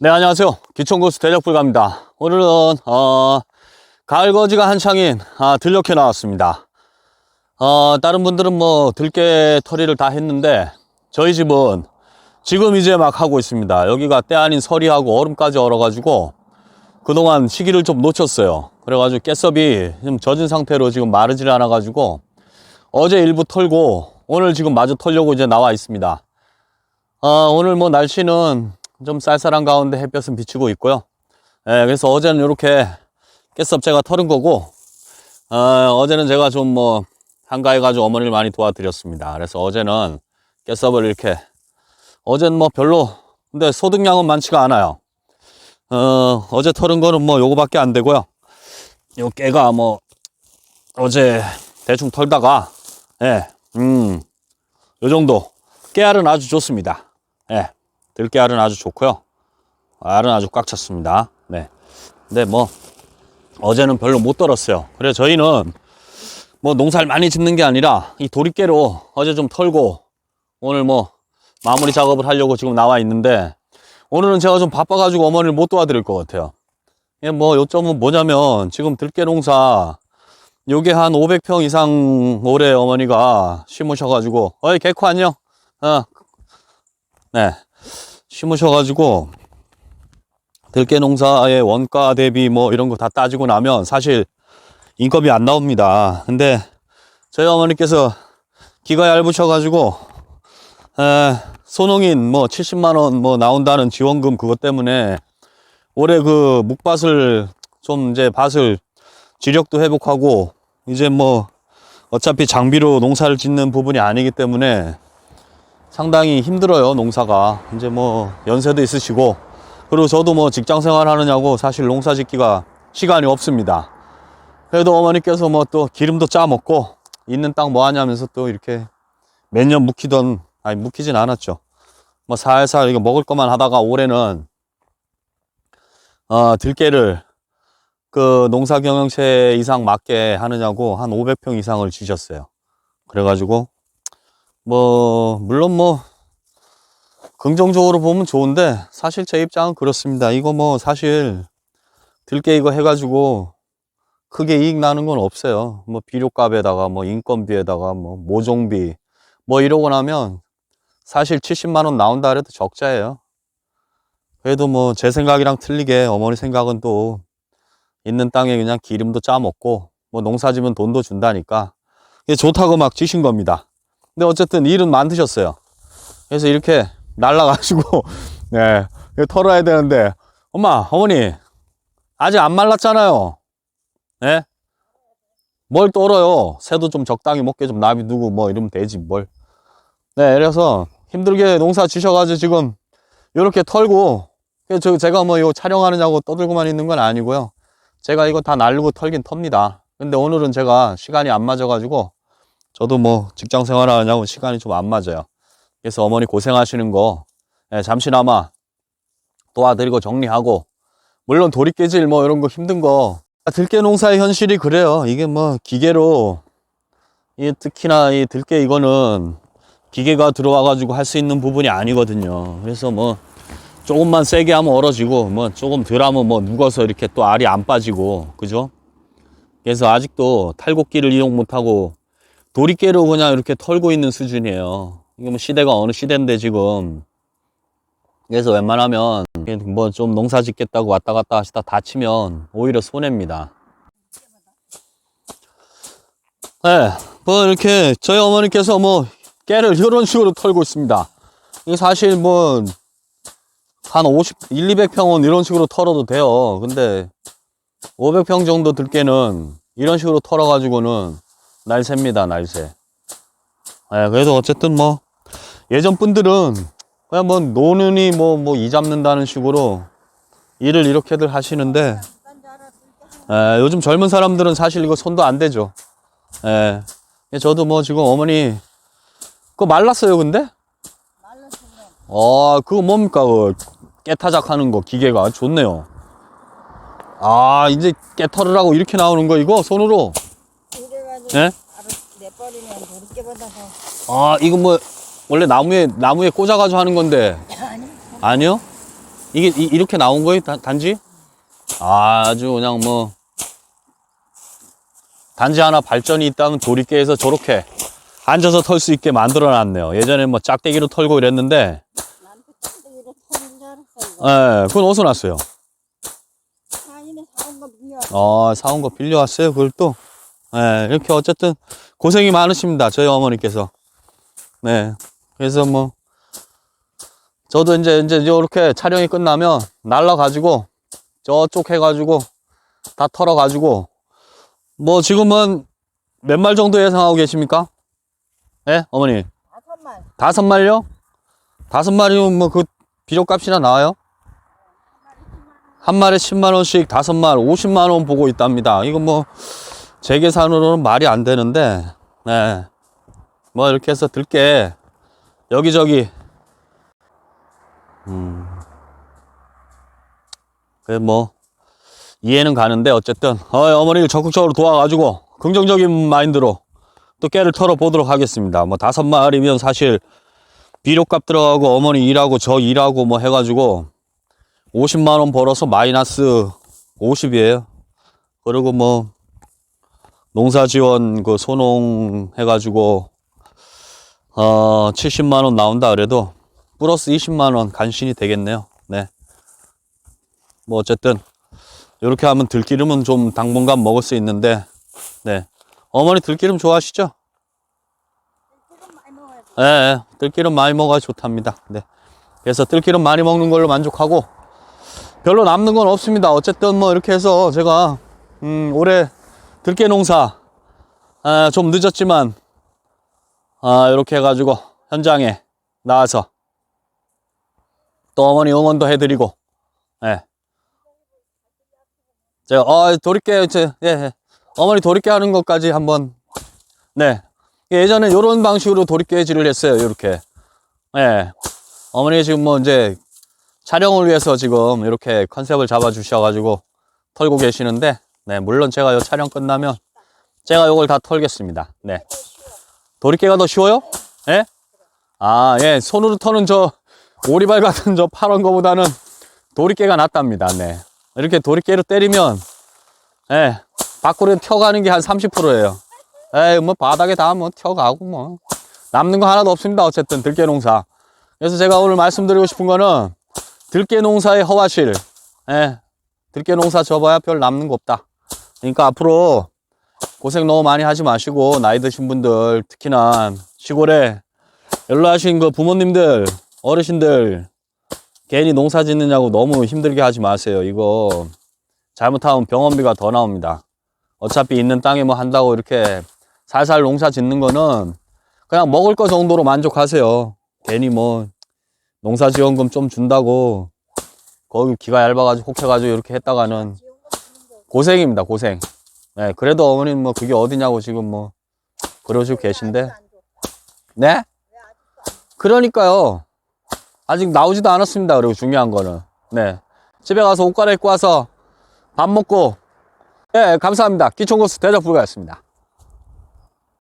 네, 안녕하세요. 기총고수 대적불가입니다. 오늘은, 어, 가을 거지가 한창인, 아, 들녘에 나왔습니다. 어, 다른 분들은 뭐, 들깨 털이를 다 했는데, 저희 집은 지금 이제 막 하고 있습니다. 여기가 때 아닌 서리하고 얼음까지 얼어 가지고, 그동안 시기를 좀 놓쳤어요. 그래 가지고 깨섭이 좀 젖은 상태로 지금 마르질 않아 가지고, 어제 일부 털고, 오늘 지금 마저 털려고 이제 나와 있습니다. 어, 오늘 뭐 날씨는 좀 쌀쌀한 가운데 햇볕은 비치고 있고요. 예, 그래서 어제는 이렇게 깨섭 제가 털은 거고, 어, 제는 제가 좀 뭐 한가해가지고 어머니를 많이 도와드렸습니다. 그래서 어제는 깨섭을 이렇게, 어제는 뭐 별로, 근데 소득량은 많지가 않아요. 어, 어제 털은 거는 뭐 요거밖에 안 되고요. 요 깨가 뭐 어제 대충 털다가, 예, 음, 요 정도. 깨알은 아주 좋습니다. 예. 들깨알은 아주 좋고요. 알은 아주 꽉 찼습니다. 네. 근데 뭐 어제는 별로 못 떨었어요. 그래 저희는 뭐 농사를 많이 짓는 게 아니라 이 도리깨로 어제 좀 털고 오늘 뭐 마무리 작업을 하려고 지금 나와 있는데 오늘은 제가 좀 바빠가지고 어머니를 못 도와드릴 것 같아요. 예, 뭐 요점은 뭐냐면 지금 들깨 농사 요게 한 500평 이상 올해 어머니가 심으셔가지고 어이 개코 안녕. 어. 네. 심으셔가지고 들깨 농사의 원가 대비 뭐 이런 거 다 따지고 나면 사실 인건비 안 나옵니다. 근데 저희 어머니께서 기가 얇으셔가지고 에, 소농인 뭐 70만 원 뭐 나온다는 지원금 그것 때문에 올해 그 묵밭을 좀 이제 밭을 지력도 회복하고 이제 뭐 어차피 장비로 농사를 짓는 부분이 아니기 때문에 상당히 힘들어요 농사가. 이제 뭐 연세도 있으시고. 그리고 저도 뭐 직장 생활 하느냐고 사실 농사 짓기가 시간이 없습니다. 그래도 어머니께서 뭐 또 기름도 짜 먹고 있는 땅 뭐 하냐면서 또 이렇게 몇년 묵히던 아니 묵히진 않았죠. 뭐 살살 이거 먹을 것만 하다가 올해는 어 들깨를 그 농사 경영체 이상 맞게 하느냐고 한 500평 이상을 지셨어요. 그래가지고 뭐 물론 뭐 긍정적으로 보면 좋은데 사실 제 입장은 그렇습니다. 이거 뭐 사실 들깨 이거 해가지고 크게 이익 나는 건 없어요. 뭐 비료값에다가 뭐 인건비에다가 뭐 모종비 뭐 이러고 나면 사실 70만 원 나온다 그래도 적자예요. 그래도 뭐 제 생각이랑 틀리게 어머니 생각은 또 있는 땅에 그냥 기름도 짜 먹고 뭐 농사 지면 돈도 준다니까 좋다고 막 지신 겁니다. 근데 어쨌든 일은 만드셨어요. 그래서 이렇게 날라가지고, 네, 털어야 되는데, 엄마, 어머니, 아직 안 말랐잖아요. 네? 뭘 떨어요? 새도 좀 적당히 먹게 좀 놔두고 뭐 이러면 되지, 뭘. 네, 그래서 힘들게 농사 지셔가지고 지금 이렇게 털고, 저 제가 뭐 이거 촬영하느냐고 떠들고만 있는 건 아니고요. 제가 이거 다 날르고 털긴 텁니다. 근데 오늘은 제가 시간이 안 맞아가지고, 저도 뭐 직장 생활하느냐고 시간이 좀 안 맞아요. 그래서 어머니 고생하시는 거 예, 잠시나마 도와드리고 정리하고 물론 도리깨질 뭐 이런 거 힘든 거 들깨 농사의 현실이 그래요. 이게 뭐 기계로 이 특히나 이 들깨 이거는 기계가 들어와 가지고 할 수 있는 부분이 아니거든요. 그래서 뭐 조금만 세게 하면 얼어지고 뭐 조금 덜 하면 뭐 누워서 이렇게 또 알이 안 빠지고 그죠? 그래서 아직도 탈곡기를 이용 못하고 도리깨로 그냥 이렇게 털고 있는 수준이에요. 이게 뭐 시대가 어느 시대인데 지금. 그래서 웬만하면 뭐 좀 농사 짓겠다고 왔다 갔다 하시다 다치면 오히려 손해입니다. 네, 뭐 이렇게 저희 어머니께서 뭐 깨를 이런 식으로 털고 있습니다. 이게 사실 뭐 한 50, 1, 200평은 이런 식으로 털어도 돼요. 근데 500평 정도 들깨는 이런 식으로 털어가지고는 날새입니다, 날새. 예, 그래도 어쨌든 뭐, 예전 분들은 그냥 뭐, 노는이 뭐, 뭐, 이 잡는다는 식으로 일을 이렇게들 하시는데, 예, 요즘 젊은 사람들은 사실 이거 손도 안 대죠. 예. 저도 뭐 지금 어머니, 그거 말랐어요, 근데? 어, 그거 뭡니까, 그, 깨타작 하는 거, 기계가. 좋네요. 아, 이제 깨 털으라고 이렇게 나오는 거, 이거, 손으로. 예? 내버리면 받아서 아, 이거 뭐, 원래 나무에, 나무에 꽂아가지고 하는 건데. 아니 아니요? 이게 이, 이렇게 나온 거예요, 단- 단지? 아주 그냥 뭐 단지 하나 발전이 있다면 도리깨에서 저렇게 앉아서 털 수 있게 만들어 놨네요. 예전에 뭐 짝대기로 털고 이랬는데, 예, 그건 어디서 났어요? 거 빌려 어, 사온 거 빌려왔어요, 그걸 또. 예, 이렇게 어쨌든 고생이 많으십니다, 저희 어머니께서. 네. 그래서 뭐, 저도 이제, 이제 이렇게 촬영이 끝나면 날라가지고, 저쪽 해가지고, 다 털어가지고, 뭐 지금은 몇 말 정도 예상하고 계십니까? 예, 어머니. 다섯 말 다섯 마리요? 다섯 마리면 뭐 그 비료값이나 나와요? 한 마리 10만원씩 다섯 마리 50만원 보고 있답니다. 이거 뭐, 제 계산으로는 말이 안 되는데, 네. 뭐 이렇게 해서 들게, 여기저기, 음. 그래 뭐, 이해는 가는데, 어쨌든, 어, 어머니를 적극적으로 도와가지고, 긍정적인 마인드로 또 깨를 털어 보도록 하겠습니다. 뭐, 다섯 마리면 사실, 비료값 들어가고 어머니 일하고 저 일하고 뭐 해가지고 50만 원 벌어서 마이너스 50이에요. 그리고 뭐 농사 지원 그 소농 해가지고 어 70만 원 나온다 그래도 플러스 20만 원 간신히 되겠네요. 네. 뭐 어쨌든 이렇게 하면 들기름은 좀 당분간 먹을 수 있는데 네. 어머니 들기름 좋아하시죠? 예, 예, 들기름 많이 먹어야 좋답니다. 네. 그래서 들기름 많이 먹는 걸로 만족하고 별로 남는 건 없습니다. 어쨌든 뭐 이렇게 해서 제가 음, 올해 들깨 농사 아, 좀 늦었지만 아, 이렇게 해가지고 현장에 나와서 또 어머니 응원도 해드리고 예. 제가 어, 도리깨 제, 예, 예. 어머니 도리깨 하는 것까지 한번 네 예전에 이런 방식으로 도리깨질을 했어요. 이렇게. 예. 어머니 지금 뭐 이제 촬영을 위해서 지금 이렇게 컨셉을 잡아 주셔가지고 털고 계시는데, 네. 물론 제가 이 촬영 끝나면 제가 이걸 다 털겠습니다. 네. 도리깨가 더 쉬워요? 예? 아, 예. 손으로 터는 저 오리발 같은 저 파란 거보다는 도리깨가 낫답니다. 네. 이렇게 도리깨로 때리면, 예. 밖으로 튀어가는 게 한 30%예요. 에이, 뭐, 바닥에 다 뭐, 튀어가고 뭐. 남는 거 하나도 없습니다. 어쨌든, 들깨 농사. 그래서 제가 오늘 말씀드리고 싶은 거는, 들깨 농사의 허와실. 예. 들깨 농사 접어야 별 남는 거 없다. 그러니까 앞으로 고생 너무 많이 하지 마시고, 나이 드신 분들, 특히나 시골에 연로하신 그 부모님들, 어르신들, 괜히 농사 짓느냐고 너무 힘들게 하지 마세요. 이거, 잘못하면 병원비가 더 나옵니다. 어차피 있는 땅에 뭐 한다고 이렇게 살살 농사 짓는 거는 그냥 먹을 거 정도로 만족하세요. 괜히 뭐 농사 지원금 좀 준다고 거기 기가 얇아가지고 혹해가지고 이렇게 했다가는 고생입니다, 고생. 네, 그래도 어머님 뭐 그게 어디냐고 지금 뭐 그러시고 계신데. 네? 그러니까요. 아직 나오지도 않았습니다. 그리고 중요한 거는. 네. 집에 가서 옷 갈아입고 와서 밥 먹고 예, 감사합니다. 기총고수 대접 불가였습니다.